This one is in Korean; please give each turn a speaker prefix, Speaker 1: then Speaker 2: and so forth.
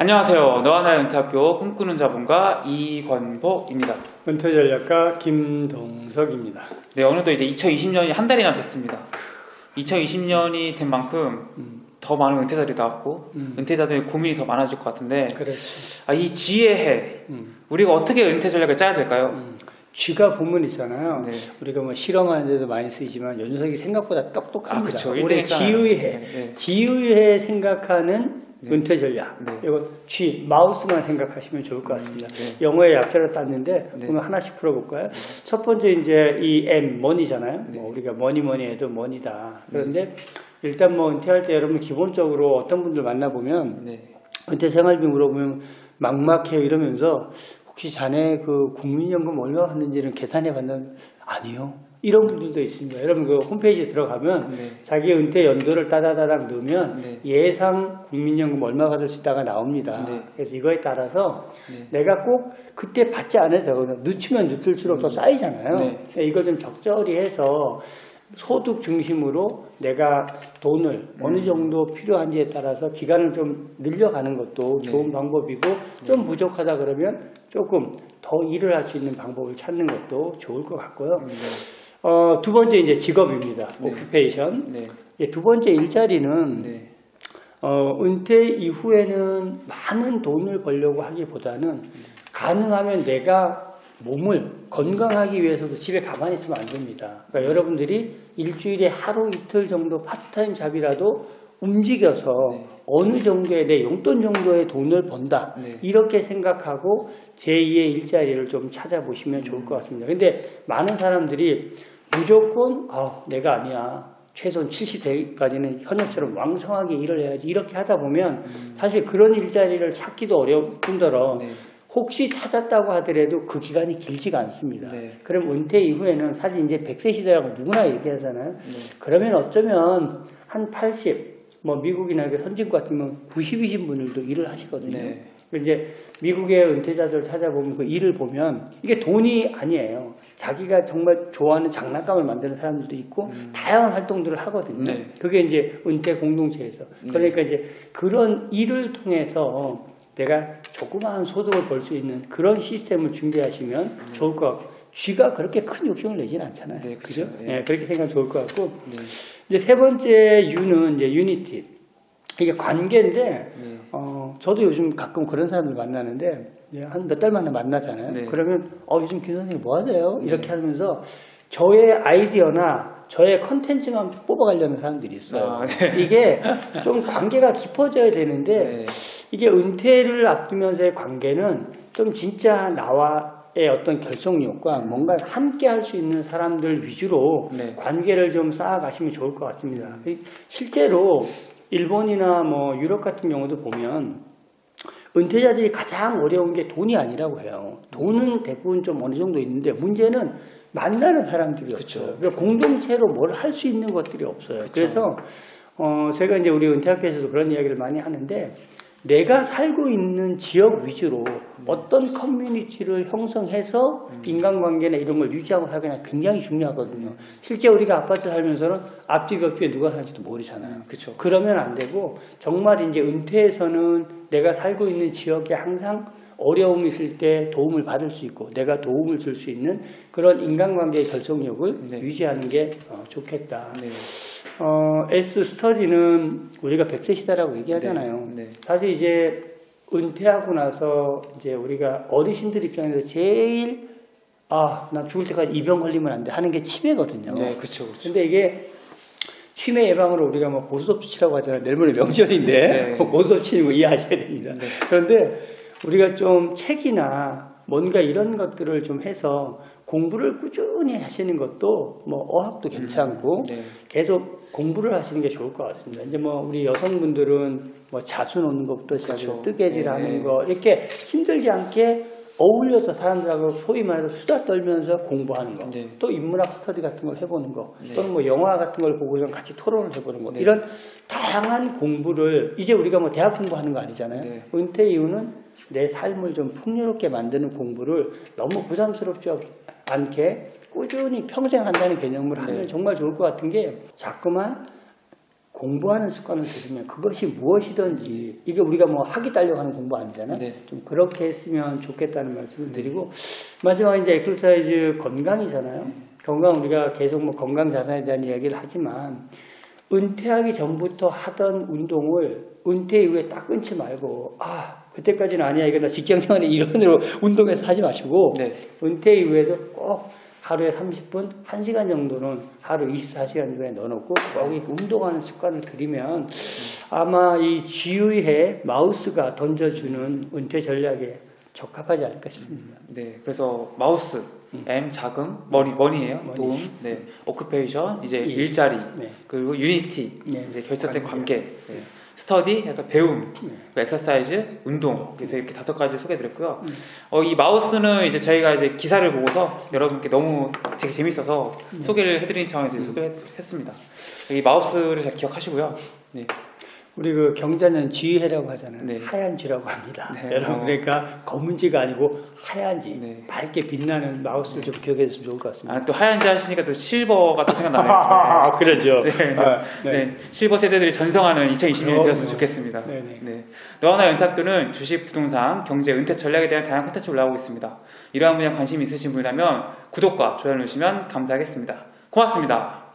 Speaker 1: 안녕하세요. 너와나의 은퇴학교 꿈꾸는 자본가 이권복입니다.
Speaker 2: 은퇴 전략가 김동석입니다.
Speaker 1: 네, 어느덧 이제 2020년이 한 달이나 됐습니다. 2020년이 된 만큼
Speaker 2: 음,
Speaker 1: 더 많은 은퇴자들이 나왔고
Speaker 2: 음.
Speaker 1: 은퇴자들의 고민이 더 많아질 것 같은데
Speaker 2: 그렇지.
Speaker 1: 아, 이 지혜의 해
Speaker 2: 음,
Speaker 1: 우리가 어떻게 은퇴 전략을 짜야 될까요?
Speaker 2: 음. 쥐가 보면 있잖아요.
Speaker 1: 네.
Speaker 2: 우리가 뭐 실험하는 데도 많이 쓰이지만 연석이 생각보다 똑똑합니다.
Speaker 1: 아, 일등 했잖아요.
Speaker 2: 지의해,
Speaker 1: 네, 네.
Speaker 2: 지의해 생각하는
Speaker 1: 네.
Speaker 2: 은퇴 전략.
Speaker 1: 네.
Speaker 2: 이거 쥐, 마우스만 생각하시면 좋을 것 같습니다.
Speaker 1: 네.
Speaker 2: 영어의 약자로 땄는데
Speaker 1: 네.
Speaker 2: 오늘 하나씩 풀어볼까요? 첫 번째 이제 이 M, 머니잖아요.
Speaker 1: 네.
Speaker 2: 뭐 우리가 머니 머니 해도 머니다. 그런데 일단 뭐 은퇴할 때 여러분 기본적으로 어떤 분들 만나보면
Speaker 1: 네.
Speaker 2: 은퇴 생활비 물어보면 막막해요 이러면서 혹시 자네 그 국민연금 얼마 받는지는 계산해 봤는 아니요 이런 분들도 있습니다 여러분 그 홈페이지에 들어가면
Speaker 1: 네.
Speaker 2: 자기 은퇴 연도를 따다다닥 넣으면
Speaker 1: 네.
Speaker 2: 예상 국민연금 얼마 받을 수 있다가 나옵니다
Speaker 1: 네.
Speaker 2: 그래서 이거에 따라서
Speaker 1: 네.
Speaker 2: 내가 꼭 그때 받지 않아도 되거든요 늦추면 늦을수록 더 쌓이잖아요
Speaker 1: 네.
Speaker 2: 그러니까 이거 좀 적절히 해서 소득 중심으로 내가 돈을
Speaker 1: 음.
Speaker 2: 어느 정도 필요한지에 따라서 기간을 좀 늘려가는 것도
Speaker 1: 네.
Speaker 2: 좋은 방법이고 좀 부족하다 그러면 조금 더 일을 할 수 있는 방법을 찾는 것도 좋을 것 같고요.
Speaker 1: 네.
Speaker 2: 어, 두 번째 이제 직업입니다.
Speaker 1: 네.
Speaker 2: 오큐페이션.
Speaker 1: 네.
Speaker 2: 예, 두 번째 일자리는
Speaker 1: 네.
Speaker 2: 어, 은퇴 이후에는 많은 돈을 벌려고 하기보다는 가능하면 내가 몸을 건강하기 위해서도 집에 가만히 있으면 안 됩니다. 그러니까 여러분들이 일주일에 하루 이틀 정도 파트타임 잡이라도 움직여서
Speaker 1: 네.
Speaker 2: 어느 정도의 내 용돈 정도의 돈을 번다.
Speaker 1: 네.
Speaker 2: 이렇게 생각하고 제2의 일자리를 좀 찾아보시면 좋을 것 같습니다. 근데 많은 사람들이 무조건 아, 내가 아니야. 최소한 70대까지는 현역처럼 왕성하게 일을 해야지 이렇게 하다 보면 사실 그런 일자리를 찾기도 어려울 뿐더러
Speaker 1: 네.
Speaker 2: 혹시 찾았다고 하더라도 그 기간이 길지가 않습니다.
Speaker 1: 네.
Speaker 2: 그럼 은퇴 이후에는 사실 이제 100세 시대라고 누구나 얘기하잖아요.
Speaker 1: 네.
Speaker 2: 그러면 어쩌면 한 80, 뭐 미국이나 선진국 같으면 90이신 분들도 일을 하시거든요.
Speaker 1: 네.
Speaker 2: 이제 미국의 은퇴자들 찾아보면 그 일을 보면 이게 돈이 아니에요. 자기가 정말 좋아하는 장난감을 만드는 사람들도 있고 다양한 활동들을 하거든요.
Speaker 1: 음. 네.
Speaker 2: 그게 이제 은퇴 공동체에서 그러니까 이제 그런 일을 통해서 내가 조그마한 소득을 벌 수 있는 그런 시스템을 준비하시면 좋을 것 같고 쥐가 그렇게 큰 욕심을 내진 않잖아요.
Speaker 1: 네,
Speaker 2: 그죠?
Speaker 1: 그쵸.
Speaker 2: 예, 그렇게 생각하면 좋을 것 같고
Speaker 1: 네.
Speaker 2: 이제 세 번째 U는 이제 유니티. 이게 관계인데
Speaker 1: 네.
Speaker 2: 어, 저도 요즘 가끔 그런 사람들 만나는데 한 몇 달 만에 만나잖아요.
Speaker 1: 네.
Speaker 2: 그러면 어 요즘 김 선생님 뭐 하세요? 이렇게 하면서 저의 아이디어나 저의 컨텐츠만 뽑아가려는 사람들이 있어요.
Speaker 1: 아, 네.
Speaker 2: 이게 좀 관계가 깊어져야 되는데
Speaker 1: 네.
Speaker 2: 이게 은퇴를 앞두면서의 관계는 좀 진짜 나와의 어떤 결속력과 뭔가 함께 할 수 있는 사람들 위주로
Speaker 1: 네.
Speaker 2: 관계를 좀 쌓아가시면 좋을 것 같습니다. 실제로 일본이나 뭐 유럽 같은 경우도 보면 은퇴자들이 가장 어려운 게 돈이 아니라고 해요. 돈은 대부분 좀 어느 정도 있는데 문제는 만나는 사람들이
Speaker 1: 그쵸.
Speaker 2: 없어요. 그러니까 공동체로 뭘 할 수 있는 것들이 없어요.
Speaker 1: 그쵸.
Speaker 2: 그래서 어, 제가 이제 우리 은퇴학교에서도 그런 이야기를 많이 하는데 내가 살고 있는 지역 위주로 어떤 커뮤니티를 형성해서 인간관계나 이런 걸 유지하고 살기가 굉장히 중요하거든요. 실제 우리가 아파트 살면서는 앞집 옆집에 누가 사는지도 모르잖아요.
Speaker 1: 그쵸.
Speaker 2: 그러면 안 되고 정말 이제 은퇴에서는 내가 살고 있는 지역에 항상 어려움이 있을 때 도움을 받을 수 있고 내가 도움을 줄 수 있는 그런 인간관계의 결속력을
Speaker 1: 네.
Speaker 2: 유지하는 게 어, 좋겠다.
Speaker 1: 네.
Speaker 2: 어, S 스터디는 우리가 100세 시대라고 얘기하잖아요.
Speaker 1: 네. 네.
Speaker 2: 사실 이제 은퇴하고 나서 이제 우리가 어르신들 입장에서 제일 아, 나 죽을 때까지 이병 걸리면 안 돼 하는 게 치매거든요.
Speaker 1: 네, 그쵸.
Speaker 2: 근데 이게 치매 예방으로 우리가 뭐 고스톱 치라고 하잖아요. 내일 모레 명절인데
Speaker 1: 네.
Speaker 2: 고스톱 치는 거 이해하셔야 됩니다.
Speaker 1: 네.
Speaker 2: 그런데 우리가 좀 책이나 뭔가 이런 것들을 좀 해서 공부를 꾸준히 하시는 것도 뭐 어학도 괜찮고
Speaker 1: 네.
Speaker 2: 계속 공부를 하시는 게 좋을 것 같습니다. 이제 뭐 우리 여성분들은 뭐 자수 놓는 것부터 시작해서
Speaker 1: 그쵸.
Speaker 2: 뜨개질
Speaker 1: 네.
Speaker 2: 하는 거 이렇게 힘들지 않게 어울려서 사람들하고 소위 말해서 수다 떨면서 공부하는 거,
Speaker 1: 네.
Speaker 2: 또 인문학 스터디 같은 걸 해보는 거,
Speaker 1: 네.
Speaker 2: 또는 뭐 영화 같은 걸 보고서 같이 토론을 해보는 거,
Speaker 1: 네.
Speaker 2: 이런 다양한 공부를 이제 우리가 뭐 대학 공부하는 거 아니잖아요.
Speaker 1: 네.
Speaker 2: 은퇴 이후는 내 삶을 좀 풍요롭게 만드는 공부를 너무 부담스럽지 않게 꾸준히 평생 한다는 개념을 하면
Speaker 1: 네.
Speaker 2: 정말 좋을 것 같은 게 자꾸만 공부하는 습관을 들이면 그것이 무엇이든지 이게 우리가 뭐 학위 따려고 하는 공부 아니잖아요.
Speaker 1: 네.
Speaker 2: 좀 그렇게 했으면 좋겠다는 말씀을 드리고 마지막 이제 엑서사이즈 건강이잖아요. 건강 우리가 계속 뭐 건강 자산에 대한 이야기를 하지만 은퇴하기 전부터 하던 운동을 은퇴 이후에 딱 끊지 말고 아 그때까지는 아니야 이거 나 직장 생활의 일환으로 운동해서 하지 마시고
Speaker 1: 네.
Speaker 2: 은퇴 이후에도 꼭 하루에 30분, 1시간 정도는 하루 24시간 중에 넣어놓고 꼭 이렇게 운동하는 습관을 들이면 아마 이 지휘해 마우스가 던져주는 은퇴 전략에 적합하지 않을까 싶습니다.
Speaker 1: 네, 그래서 마우스, M 자금, 머리, 머니예요.
Speaker 2: 머니.
Speaker 1: 도움, 네, 오큐페이션, 이제
Speaker 2: 이.
Speaker 1: 일자리,
Speaker 2: 네.
Speaker 1: 그리고 유니티,
Speaker 2: 네.
Speaker 1: 이제 결속된
Speaker 2: 관계.
Speaker 1: 관계, 네. 스터디, 해서 배움,
Speaker 2: 네.
Speaker 1: 그 엑서사이즈, 운동, 그래서 이렇게 다섯 가지 소개드렸고요.
Speaker 2: 음.
Speaker 1: 어, 이 마우스는 이제 저희가 이제 기사를 보고서 여러분께 너무 되게 재밌어서
Speaker 2: 네.
Speaker 1: 소개를 해드리는 차원에서
Speaker 2: 음.
Speaker 1: 소개했습니다. 이 마우스를 잘 기억하시고요. 네,
Speaker 2: 우리 그 경자는 지휘해라고 하잖아요.
Speaker 1: 네.
Speaker 2: 하얀 쥐라고 합니다.
Speaker 1: 네.
Speaker 2: 여러분
Speaker 1: 어.
Speaker 2: 그러니까 검은 쥐가 아니고 하얀 쥐,
Speaker 1: 네.
Speaker 2: 밝게 빛나는 마우스를 좀 기억해 줬으면 좋을 것 같습니다.
Speaker 1: 아, 또 하얀 지 하시니까 또 실버가 또 생각나네요.
Speaker 2: 아, 그러죠.
Speaker 1: 네.
Speaker 2: 아,
Speaker 1: 네. 실버 세대들이 전성하는 2020년이
Speaker 2: 어,
Speaker 1: 되었으면
Speaker 2: 네.
Speaker 1: 좋겠습니다.
Speaker 2: 네, 네.
Speaker 1: 네. 너와나 연탁도는 주식, 부동산, 경제, 은퇴 전략에 대한 다양한 콘텐츠 올라오고 있습니다. 이러한 분야에 관심 있으신 분이라면 구독과 좋아요 누르시면 감사하겠습니다. 고맙습니다.